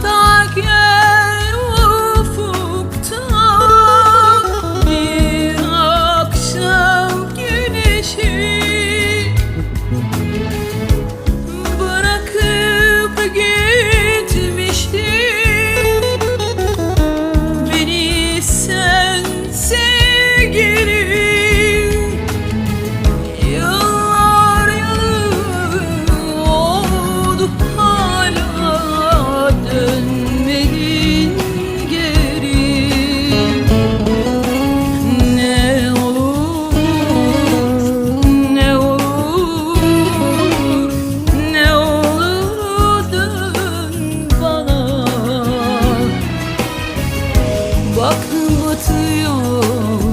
так, aklım batıyor.